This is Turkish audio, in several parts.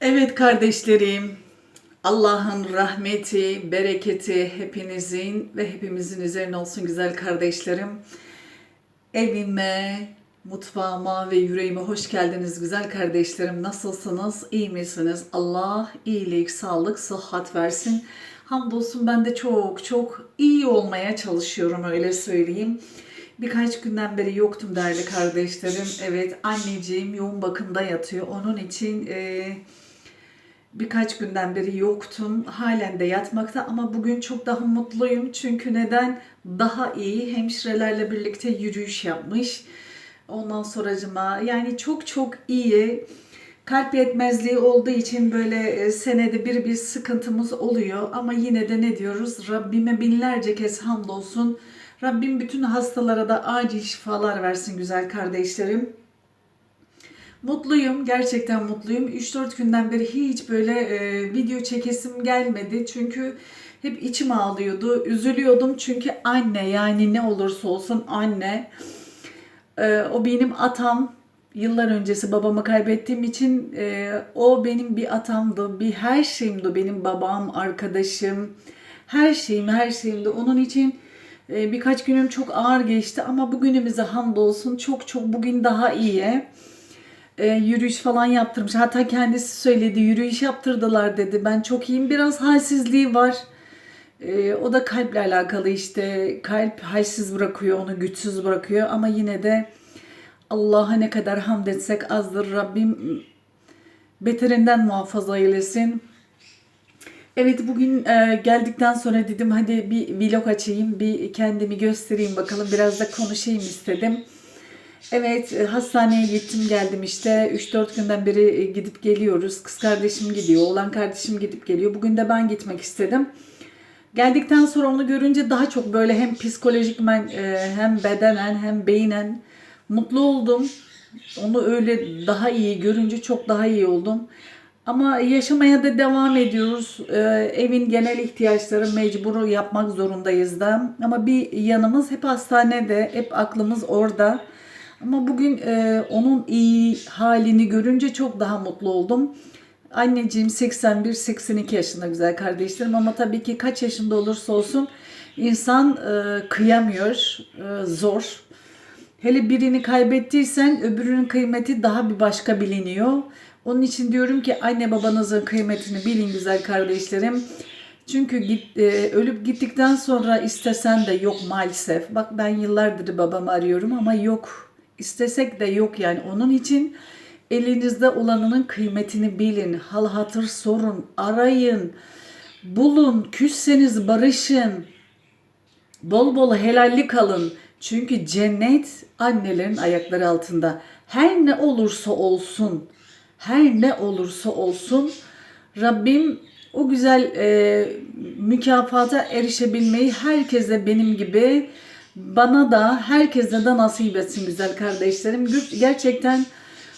Evet kardeşlerim, Allah'ın rahmeti, bereketi hepinizin ve hepimizin üzerine olsun güzel kardeşlerim. Evime, mutfağıma ve yüreğime hoş geldiniz güzel kardeşlerim. Nasılsınız? İyi misiniz? Allah iyilik, sağlık, sıhhat versin. Hamdolsun ben de çok çok iyi olmaya çalışıyorum öyle söyleyeyim. Birkaç günden beri yoktum değerli kardeşlerim. Evet anneciğim yoğun bakımda yatıyor. Onun için eee Birkaç günden beri yoktum. Halen de yatmakta ama bugün çok daha mutluyum. Çünkü neden? Daha iyi hemşirelerle birlikte yürüyüş yapmış. Ondan sonracıma yani çok çok iyi. Kalp yetmezliği olduğu için böyle e, senede bir bir sıkıntımız oluyor. Ama yine de ne diyoruz? Rabbime binlerce kez hamdolsun. Rabbim bütün hastalara da acil şifalar versin güzel kardeşlerim. Mutluyum, gerçekten mutluyum. 3-4 günden beri hiç böyle e, video çekesim gelmedi. Çünkü hep içim ağlıyordu. Üzülüyordum çünkü anne yani ne olursa olsun anne. E, o benim atam. Yıllar öncesi babamı kaybettiğim için e, o benim bir atamdı. Bir her şeyimdi benim babam, arkadaşım. Her şeyim, her şeyimdi. Onun için e, birkaç günüm çok ağır geçti ama bugünümüze hamdolsun çok çok bugün daha iyi e, yürüyüş falan yaptırmış. Hatta kendisi söyledi yürüyüş yaptırdılar dedi. Ben çok iyiyim. Biraz halsizliği var. E, o da kalple alakalı işte. Kalp halsiz bırakıyor onu güçsüz bırakıyor ama yine de Allah'a ne kadar hamd etsek azdır. Rabbim beterinden muhafaza eylesin. Evet bugün e, geldikten sonra dedim hadi bir vlog açayım, bir kendimi göstereyim bakalım biraz da konuşayım istedim. Evet, e, hastaneye gittim geldim işte. 3-4 günden beri e, gidip geliyoruz. Kız kardeşim gidiyor, oğlan kardeşim gidip geliyor. Bugün de ben gitmek istedim. Geldikten sonra onu görünce daha çok böyle hem psikolojikmen e, hem bedenen hem beynen mutlu oldum. Onu öyle daha iyi görünce çok daha iyi oldum. Ama yaşamaya da devam ediyoruz. evin genel ihtiyaçları mecbur yapmak zorundayız da. Ama bir yanımız hep hastanede, hep aklımız orada. Ama bugün e, onun iyi halini görünce çok daha mutlu oldum. Anneciğim 81-82 yaşında güzel kardeşlerim ama tabii ki kaç yaşında olursa olsun insan e, kıyamıyor, e, zor. Hele birini kaybettiysen öbürünün kıymeti daha bir başka biliniyor. Onun için diyorum ki anne babanızın kıymetini bilin güzel kardeşlerim. Çünkü git, e, ölüp gittikten sonra istesen de yok maalesef. Bak ben yıllardır babamı arıyorum ama yok istesek de yok yani onun için elinizde olanının kıymetini bilin. Hal hatır sorun, arayın, bulun, küsseniz barışın. Bol bol helallik alın. Çünkü cennet annelerin ayakları altında. Her ne olursa olsun, her ne olursa olsun Rabbim o güzel e, mükafata erişebilmeyi herkese benim gibi bana da herkese de nasip etsin güzel kardeşlerim. Gerçekten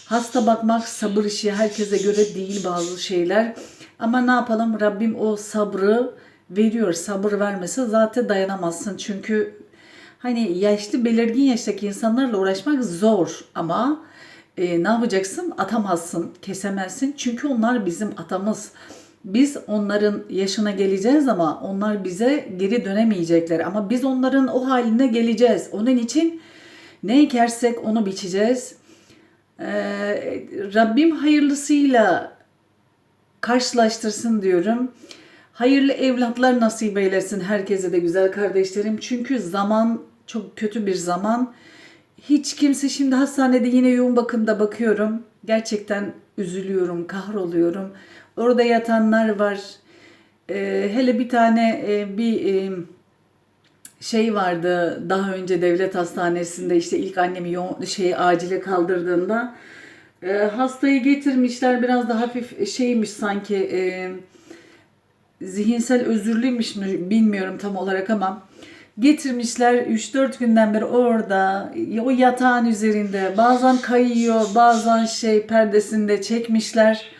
hasta bakmak sabır işi herkese göre değil bazı şeyler. Ama ne yapalım Rabbim o sabrı veriyor. Sabır vermese zaten dayanamazsın. Çünkü hani yaşlı belirgin yaştaki insanlarla uğraşmak zor ama e, ne yapacaksın? Atamazsın, kesemezsin. Çünkü onlar bizim atamız. Biz onların yaşına geleceğiz ama onlar bize geri dönemeyecekler. Ama biz onların o haline geleceğiz. Onun için ne ekersek onu biçeceğiz. Ee, Rabbim hayırlısıyla karşılaştırsın diyorum. Hayırlı evlatlar nasip eylesin herkese de güzel kardeşlerim. Çünkü zaman çok kötü bir zaman. Hiç kimse şimdi hastanede yine yoğun bakımda bakıyorum. Gerçekten üzülüyorum, kahroluyorum. Orada yatanlar var. E, hele bir tane e, bir e, şey vardı daha önce devlet hastanesinde işte ilk annemi yoğun, şey acile kaldırdığında. E, hastayı getirmişler biraz da hafif şeymiş sanki e, zihinsel özürlüymüş mü bilmiyorum tam olarak ama getirmişler 3-4 günden beri orada o yatağın üzerinde. Bazen kayıyor bazen şey perdesinde çekmişler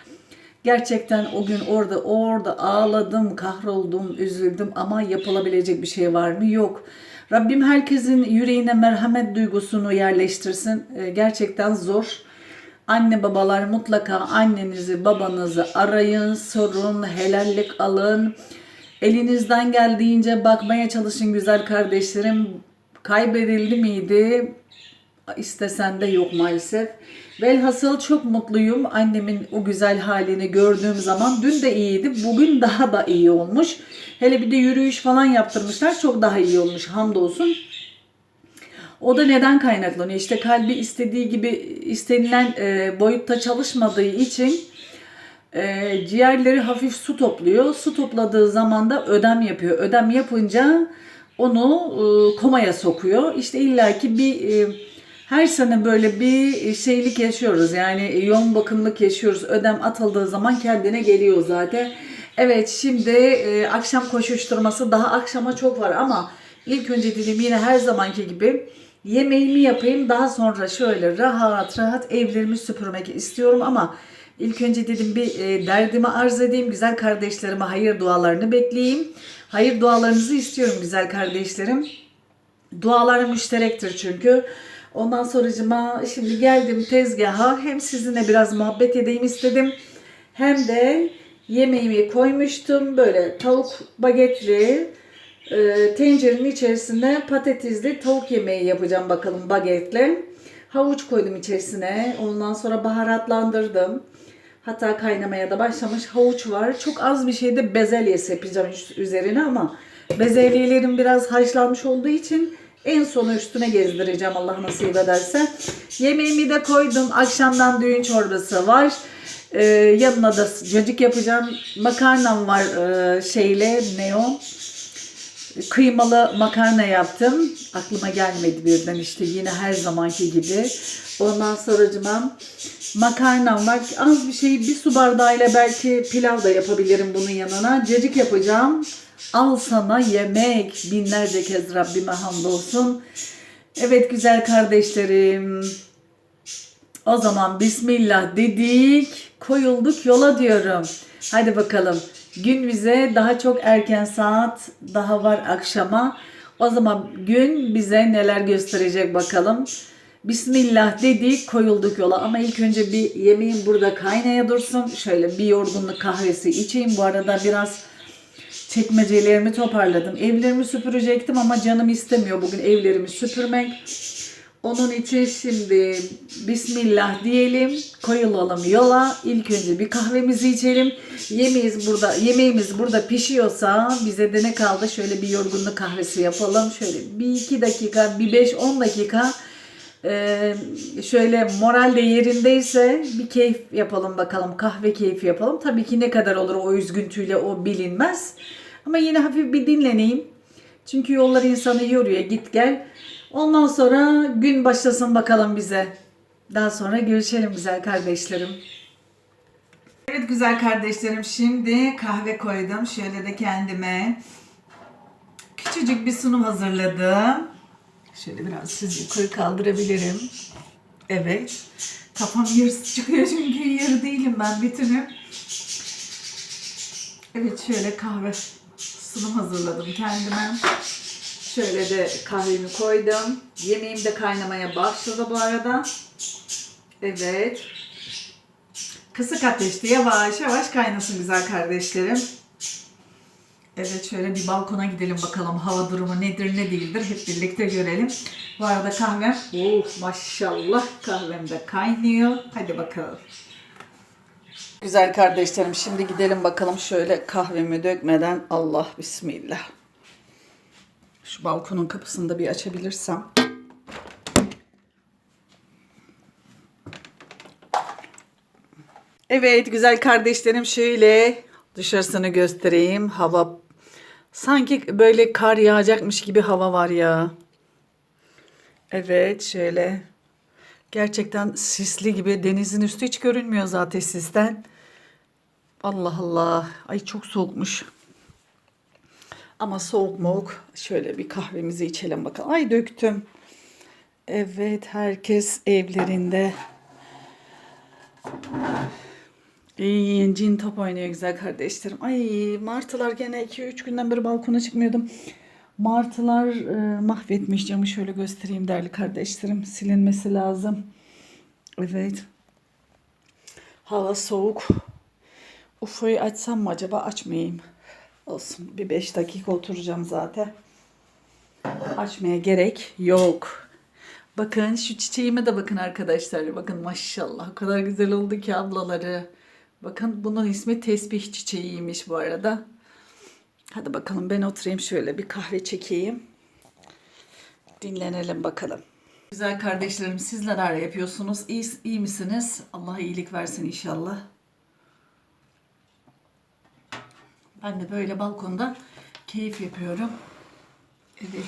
Gerçekten o gün orada orada ağladım, kahroldum, üzüldüm ama yapılabilecek bir şey var mı? Yok. Rabbim herkesin yüreğine merhamet duygusunu yerleştirsin. Ee, gerçekten zor. Anne babalar mutlaka annenizi babanızı arayın, sorun, helallik alın. Elinizden geldiğince bakmaya çalışın güzel kardeşlerim. Kaybedildi miydi? İstesen de yok maalesef. Velhasıl çok mutluyum annemin o güzel halini gördüğüm zaman. Dün de iyiydi, bugün daha da iyi olmuş. Hele bir de yürüyüş falan yaptırmışlar. Çok daha iyi olmuş hamdolsun. O da neden kaynaklanıyor? İşte kalbi istediği gibi istenilen e, boyutta çalışmadığı için e, ciğerleri hafif su topluyor. Su topladığı zaman da ödem yapıyor. Ödem yapınca onu e, komaya sokuyor. İşte illaki bir e, her sene böyle bir şeylik yaşıyoruz. Yani yoğun bakımlık yaşıyoruz. Ödem atıldığı zaman kendine geliyor zaten. Evet şimdi e, akşam koşuşturması daha akşama çok var ama ilk önce dedim yine her zamanki gibi yemeğimi yapayım. Daha sonra şöyle rahat rahat evlerimi süpürmek istiyorum ama ilk önce dedim bir e, derdimi arz edeyim. Güzel kardeşlerime hayır dualarını bekleyeyim. Hayır dualarınızı istiyorum güzel kardeşlerim. Dualar müşterektir çünkü. Ondan sonracıma şimdi geldim tezgaha hem sizinle biraz muhabbet edeyim istedim. Hem de yemeğimi koymuştum böyle tavuk bagetli e, tencerenin içerisine patatesli tavuk yemeği yapacağım bakalım bagetle. Havuç koydum içerisine. Ondan sonra baharatlandırdım. Hatta kaynamaya da başlamış havuç var. Çok az bir şeyde bezelye sepeceğim üzerine ama bezelyelerim biraz haşlanmış olduğu için en sonu üstüne gezdireceğim Allah nasip ederse. Yemeğimi de koydum. Akşamdan düğün çorbası var. Ee, yanına da cacık yapacağım. Makarnam var ee, şeyle ne o? kıymalı makarna yaptım. Aklıma gelmedi birden işte yine her zamanki gibi. Ondan sonracıma makarnam var. Az bir şey bir su bardağıyla belki pilav da yapabilirim bunun yanına. Cacık yapacağım. Al sana yemek. Binlerce kez Rabbime hamdolsun. Evet güzel kardeşlerim. O zaman Bismillah dedik, koyulduk yola diyorum. Hadi bakalım. Gün bize daha çok erken saat daha var akşama. O zaman gün bize neler gösterecek bakalım. Bismillah dedik, koyulduk yola. Ama ilk önce bir yemeğim burada kaynaya dursun. Şöyle bir yorgunluk kahvesi içeyim. Bu arada biraz çekmecelerimi toparladım. Evlerimi süpürecektim ama canım istemiyor bugün evlerimi süpürmek. Onun için şimdi Bismillah diyelim, koyulalım yola. İlk önce bir kahvemizi içelim. Yemeğimiz burada, yemeğimiz burada pişiyorsa bize de ne kaldı? Şöyle bir yorgunluk kahvesi yapalım. Şöyle bir iki dakika, bir beş on dakika e, şöyle moral de yerindeyse bir keyif yapalım bakalım. Kahve keyfi yapalım. Tabii ki ne kadar olur o üzgüntüyle o bilinmez. Ama yine hafif bir dinleneyim. Çünkü yollar insanı yoruyor git gel. Ondan sonra gün başlasın bakalım bize. Daha sonra görüşelim güzel kardeşlerim. Evet güzel kardeşlerim şimdi kahve koydum. Şöyle de kendime küçücük bir sunum hazırladım. Şöyle biraz sizi yukarı kaldırabilirim. Evet. Kafam yarısı çıkıyor çünkü yarı değilim ben bütünüm. Evet şöyle kahve sunum hazırladım kendime. Şöyle de kahvemi koydum. Yemeğim de kaynamaya başladı bu arada. Evet. Kısık ateşte yavaş yavaş kaynasın güzel kardeşlerim. Evet şöyle bir balkona gidelim bakalım hava durumu nedir ne değildir hep birlikte görelim. Bu arada kahvem oh maşallah kahvem de kaynıyor. Hadi bakalım. Güzel kardeşlerim şimdi gidelim bakalım şöyle kahvemi dökmeden Allah bismillah. Şu balkonun kapısını da bir açabilirsem. Evet güzel kardeşlerim şöyle dışarısını göstereyim. Hava sanki böyle kar yağacakmış gibi hava var ya. Evet şöyle gerçekten sisli gibi denizin üstü hiç görünmüyor zaten sisten. Allah Allah ay çok soğukmuş. Ama soğuk moğuk şöyle bir kahvemizi içelim bakalım. Ay döktüm. Evet herkes evlerinde. İyi, cin top oynuyor güzel kardeşlerim. Ay martılar gene 2-3 günden beri balkona çıkmıyordum. Martılar e, mahvetmiş camı şöyle göstereyim değerli kardeşlerim. Silinmesi lazım. Evet. Hava soğuk. Ufoyu açsam mı acaba? Açmayayım. Olsun. Bir 5 dakika oturacağım zaten. Açmaya gerek yok. Bakın şu çiçeğime de bakın arkadaşlar. Bakın maşallah. O kadar güzel oldu ki ablaları. Bakın bunun ismi tesbih çiçeğiymiş bu arada. Hadi bakalım ben oturayım şöyle bir kahve çekeyim. Dinlenelim bakalım. Güzel kardeşlerim siz neler yapıyorsunuz? İyi, iyi misiniz? Allah iyilik versin inşallah. Ben de böyle balkonda keyif yapıyorum. Evet.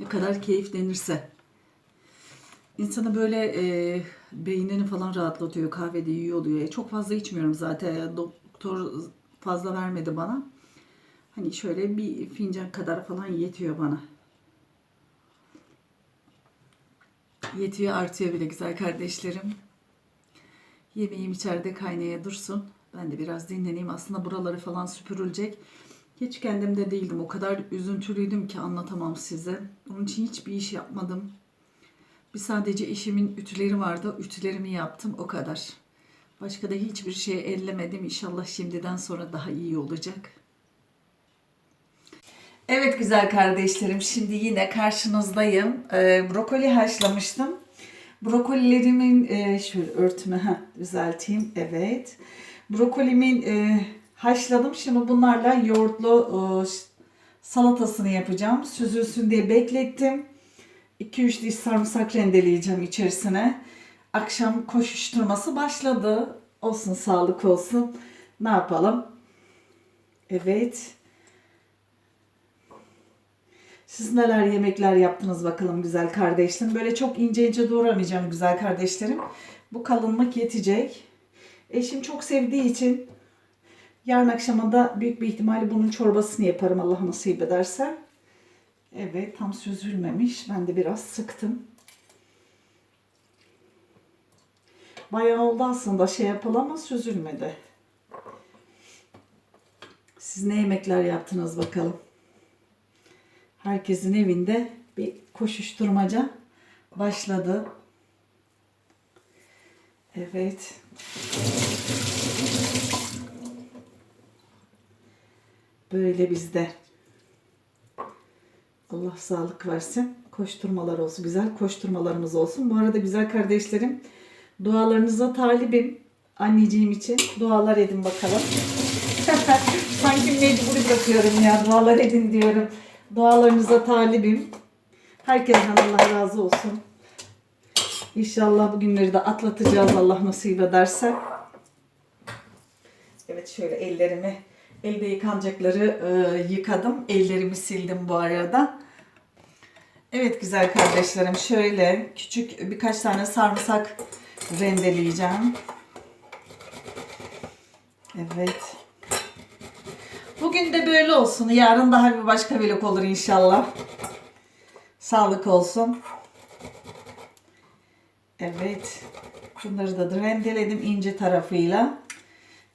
Ne kadar keyif denirse. İnsanı böyle e, beynini falan rahatlatıyor. Kahvede iyi oluyor. E, çok fazla içmiyorum zaten. Doktor fazla vermedi bana. Hani şöyle bir fincan kadar falan yetiyor bana. Yetiyor artıyor bile güzel kardeşlerim. Yemeğim içeride kaynaya dursun. Ben de biraz dinleneyim. Aslında buraları falan süpürülecek. Hiç kendimde değildim. O kadar üzüntülüydüm ki anlatamam size. Onun için hiçbir iş yapmadım. Bir sadece eşimin ütüleri vardı. Ütülerimi yaptım o kadar. Başka da hiçbir şey ellemedim. İnşallah şimdiden sonra daha iyi olacak. Evet güzel kardeşlerim şimdi yine karşınızdayım. Ee, brokoli haşlamıştım. Brokolilerimin e, şöyle örtümü heh, düzelteyim. Evet. Brokolimin e, haşladım. Şimdi bunlarla yoğurtlu e, salatasını yapacağım. Süzülsün diye beklettim. 2-3 diş sarımsak rendeleyeceğim içerisine. Akşam koşuşturması başladı. Olsun sağlık olsun. Ne yapalım? Evet. Siz neler yemekler yaptınız bakalım güzel kardeşlerim. Böyle çok ince ince doğramayacağım güzel kardeşlerim. Bu kalınlık yetecek. Eşim çok sevdiği için yarın akşama büyük bir ihtimalle bunun çorbasını yaparım Allah nasip ederse. Evet tam süzülmemiş. Ben de biraz sıktım. Bayağı oldu aslında şey yapalım ama süzülmedi. Siz ne yemekler yaptınız bakalım. Herkesin evinde bir koşuşturmaca başladı. Evet. Böyle bizde. Allah sağlık versin. Koşturmalar olsun. Güzel koşturmalarımız olsun. Bu arada güzel kardeşlerim dualarınıza talibim. Anneciğim için dualar edin bakalım. Sanki mecbur bırakıyorum ya. Dualar edin diyorum. Dualarınıza talibim. Herkesten Allah razı olsun. İnşallah bu günleri de atlatacağız Allah nasip ederse. Evet şöyle ellerimi elde yıkanacakları e, yıkadım. Ellerimi sildim bu arada. Evet güzel kardeşlerim şöyle küçük birkaç tane sarımsak rendeleyeceğim. Evet. Bugün de böyle olsun. Yarın daha bir başka vlog olur inşallah. Sağlık olsun. Evet. Bunları da rendeledim ince tarafıyla.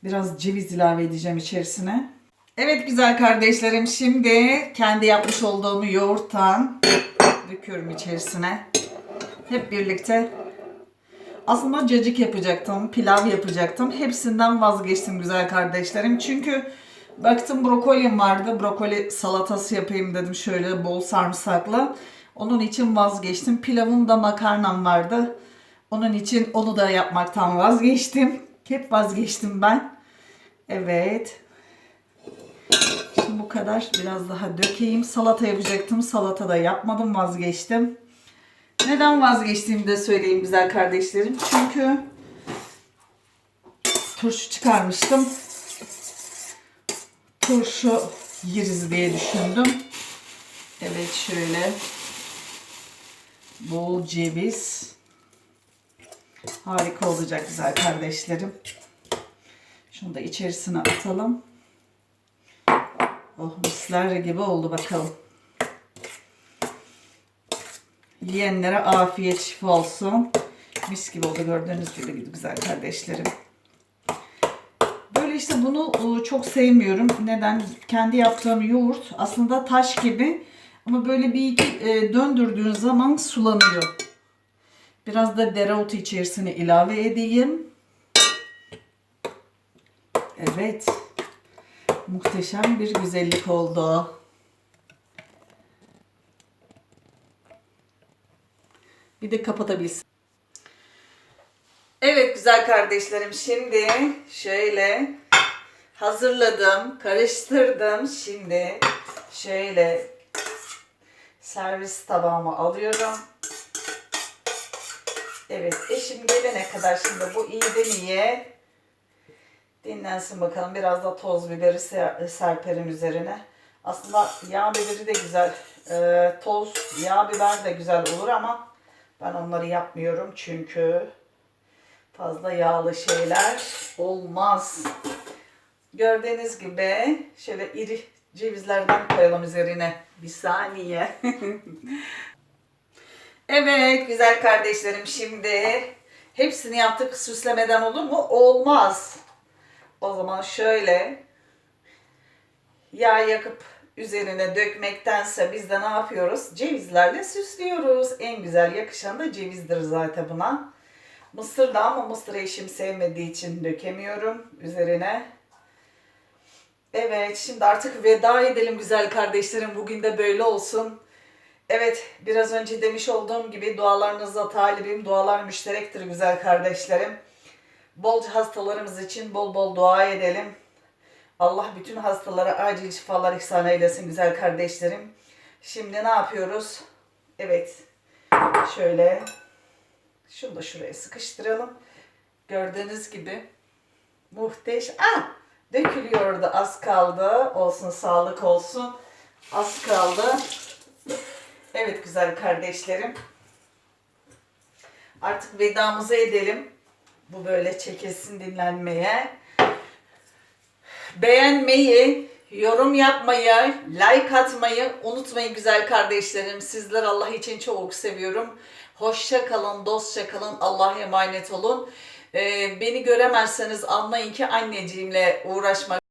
Biraz ceviz ilave edeceğim içerisine. Evet güzel kardeşlerim şimdi kendi yapmış olduğum yoğurttan döküyorum içerisine. Hep birlikte aslında cacık yapacaktım, pilav yapacaktım. Hepsinden vazgeçtim güzel kardeşlerim. Çünkü baktım brokolim vardı. Brokoli salatası yapayım dedim şöyle bol sarımsaklı. Onun için vazgeçtim. Pilavım da makarnam vardı. Onun için onu da yapmaktan vazgeçtim. Hep vazgeçtim ben. Evet. Şimdi bu kadar. Biraz daha dökeyim. Salata yapacaktım. Salata da yapmadım. Vazgeçtim. Neden vazgeçtiğimi de söyleyeyim güzel kardeşlerim. Çünkü turşu çıkarmıştım. Turşu yeriz diye düşündüm. Evet şöyle. Bol ceviz. Harika olacak güzel kardeşlerim. Şunu da içerisine atalım. Oh misler gibi oldu bakalım. Yiyenlere afiyet şifa olsun. Mis gibi oldu gördüğünüz gibi güzel kardeşlerim. Böyle işte bunu e, çok sevmiyorum. Neden? Kendi yaptığım yoğurt aslında taş gibi ama böyle bir e, döndürdüğün zaman sulanıyor. Biraz da dereotu içerisine ilave edeyim. Evet. Muhteşem bir güzellik oldu. Bir de kapatabilsin. Evet güzel kardeşlerim şimdi şöyle hazırladım, karıştırdım. Şimdi şöyle servis tabağıma alıyorum. Evet eşim gelene kadar şimdi bu iyiden iyiye dinlensin bakalım. Biraz da toz biberi ser- serperim üzerine. Aslında yağ biberi de güzel. Ee, toz yağ biber de güzel olur ama ben onları yapmıyorum çünkü fazla yağlı şeyler olmaz. Gördüğünüz gibi şöyle iri cevizlerden koyalım üzerine. Bir saniye. evet güzel kardeşlerim şimdi hepsini yaptık süslemeden olur mu? Olmaz. O zaman şöyle yağ yakıp üzerine dökmektense biz de ne yapıyoruz? Cevizlerle süslüyoruz. En güzel yakışan da cevizdir zaten buna. Mısır da ama mısır eşim sevmediği için dökemiyorum üzerine. Evet şimdi artık veda edelim güzel kardeşlerim. Bugün de böyle olsun. Evet biraz önce demiş olduğum gibi dualarınıza talibim. Dualar müşterektir güzel kardeşlerim. Bolca hastalarımız için bol bol dua edelim. Allah bütün hastalara acil şifalar ihsan eylesin güzel kardeşlerim. Şimdi ne yapıyoruz? Evet. Şöyle şunu da şuraya sıkıştıralım. Gördüğünüz gibi muhteşem. Ah! Dökülüyordu az kaldı. Olsun sağlık olsun. Az kaldı. Evet güzel kardeşlerim. Artık vedamızı edelim. Bu böyle çekilsin dinlenmeye. Beğenmeyi, yorum yapmayı, like atmayı unutmayın güzel kardeşlerim. Sizler Allah için çok seviyorum. Hoşça kalın, dostça kalın. Allah'a emanet olun. Ee, beni göremezseniz anlayın ki anneciğimle uğraşmak